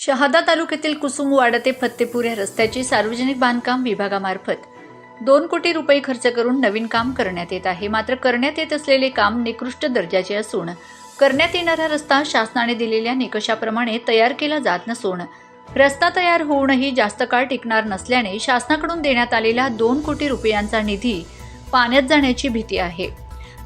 शहादा तालुक्यातील कुसुमवाडा ते फत्तेपूर या रस्त्याची सार्वजनिक बांधकाम विभागामार्फत दोन कोटी रुपये खर्च करून नवीन काम करण्यात येत आहे. मात्र करण्यात येत असलेले काम निकृष्ट दर्जाचे असून करण्यात येणारा रस्ता शासनाने दिलेल्या निकषाप्रमाणे तयार केला जात नसून रस्ता तयार होऊनही जास्त काळ टिकणार नसल्याने शासनाकडून देण्यात आलेला दोन कोटी रुपयांचा निधी पाण्यात जाण्याची भीती आहे.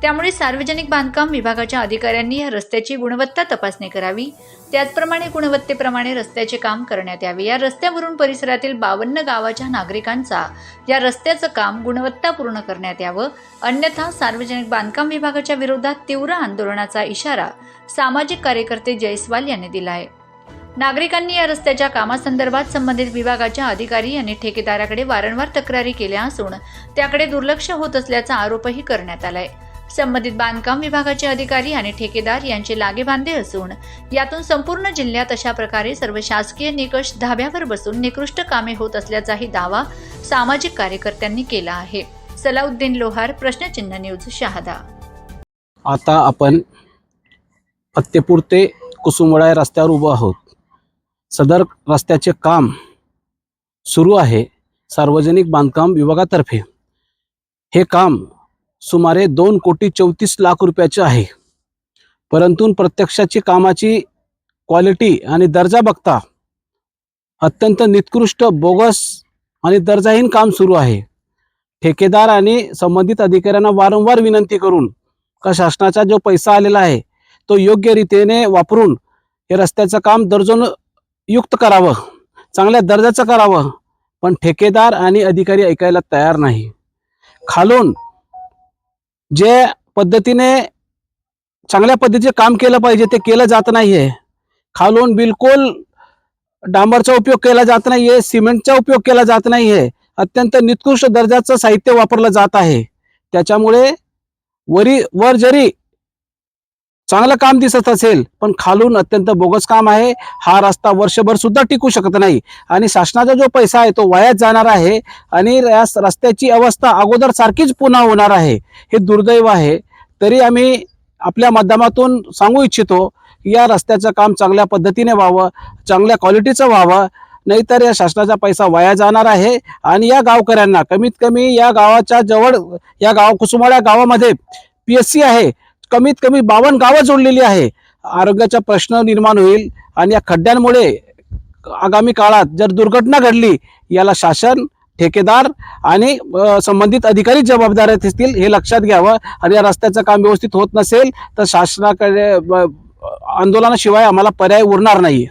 त्यामुळे सार्वजनिक बांधकाम विभागाच्या अधिकाऱ्यांनी या रस्त्याची गुणवत्ता तपासणी करावी. त्याचप्रमाणे गुणवत्तेप्रमाणे रस्त्याचे काम करण्यात यावे. या रस्त्यावरून परिसरातील बावन्न गावाच्या नागरिकांचा या रस्त्याचं काम गुणवत्तापूर्ण करण्यात यावं. अन्यथा सार्वजनिक बांधकाम विभागाच्या विरोधात तीव्र आंदोलनाचा इशारा सामाजिक कार्यकर्ते जयस्वाल यांनी दिला आहे नागरिकांनी या रस्त्याच्या कामासंदर्भात संबंधित विभागाच्या अधिकारी आणि ठेकेदाराकडे वारंवार तक्रारी केल्या असून त्याकडे दुर्लक्ष होत असल्याचा आरोपही करण्यात आलाय. संबंधित बांधकाम विभागाचे अधिकारी आणि ठेकेदार यांचे लागेबांधे असून यातून संपूर्ण जिल्ह्यात अशा प्रकारे सर्व शासकीय निकष धाब्यावर बसून निकृष्ट कामे होत असल्याचाही दावा सामाजिक कार्यकर्त्यांनी केला आहे. सलाउद्दीन लोहार प्रश्नचिन्ह न्यूज शहादा. आता आपण फत्तेपूर ते कुसुमवाडा रस्त्यावर उभं आहोत. सदर रस्त्याचे काम सुरू आहे. सार्वजनिक बांधकाम विभागातर्फे. हे काम सुमारे दोन कोटी चौतीस लाख रुपयाचे आहे. परंतु प्रत्यक्षाची कामाची क्वालिटी आणि दर्जा बघता अत्यंत निकृष्ट बोगस आणि दर्जाहीन काम सुरू आहे. ठेकेदार आणि संबंधित अधिकाऱ्यांना वारंवार विनंती करून का शासनाचा जो पैसा आलेला आहे तो योग्य रीतीने वापरून हे रस्त्याचं काम दर्जन युक्त करावं चांगल्या दर्जाचं करावं पण ठेकेदार आणि अधिकारी ऐकायला तयार नाही. खालून जे पद्धतीने चांगल्या पद्धतीचे काम केलं पाहिजे ते केलं जात नाहीये. खालून बिलकुल डांबरचा उपयोग केला जात नाहीये सिमेंटचा उपयोग केला जात नाहीये. अत्यंत निकृष्ट दर्जाचं साहित्य वापरलं जात आहे. त्याच्यामुळे वरी वर जरी चांगलं काम दिसत असेल पण खालून अत्यंत बोगस काम आहे. हा रस्ता वर्षभर सुद्धा टिकू शकत नाही. आणि शासनाचा जो पैसा आहे तो वायाच जाणार आहे. आणि या रस्त्याची अवस्था अगोदर सारखीच पुन्हा होणार आहे. हे दुर्दैव आहे. तरी आम्ही आपल्या माध्यमातून सांगू इच्छितो या रस्त्याचं काम चांगल्या पद्धतीने व्हावं चांगल्या क्वालिटीचं व्हावं. नाहीतर या शासनाचा पैसा वाया जाणार आहे. आणि या गावकऱ्यांना कमीत कमी या गावाच्या जवळ या गाव कुसुमाळ्या गावामध्ये पी एस सी आहे. कमीत कमी बावन्न गावं जोडलेली आहे. आरोग्याचा प्रश्न निर्माण होईल आणि या खड्ड्यांमुळे आगामी काळात जर दुर्घटना घडली याला शासन ठेकेदार आणि संबंधित अधिकारी जबाबदार असतील हे लक्षात घ्यावं आणि या रस्त्याचं काम व्यवस्थित होत नसेल तर शासनाकडे आंदोलनाशिवाय आम्हाला पर्याय उरणार नाही.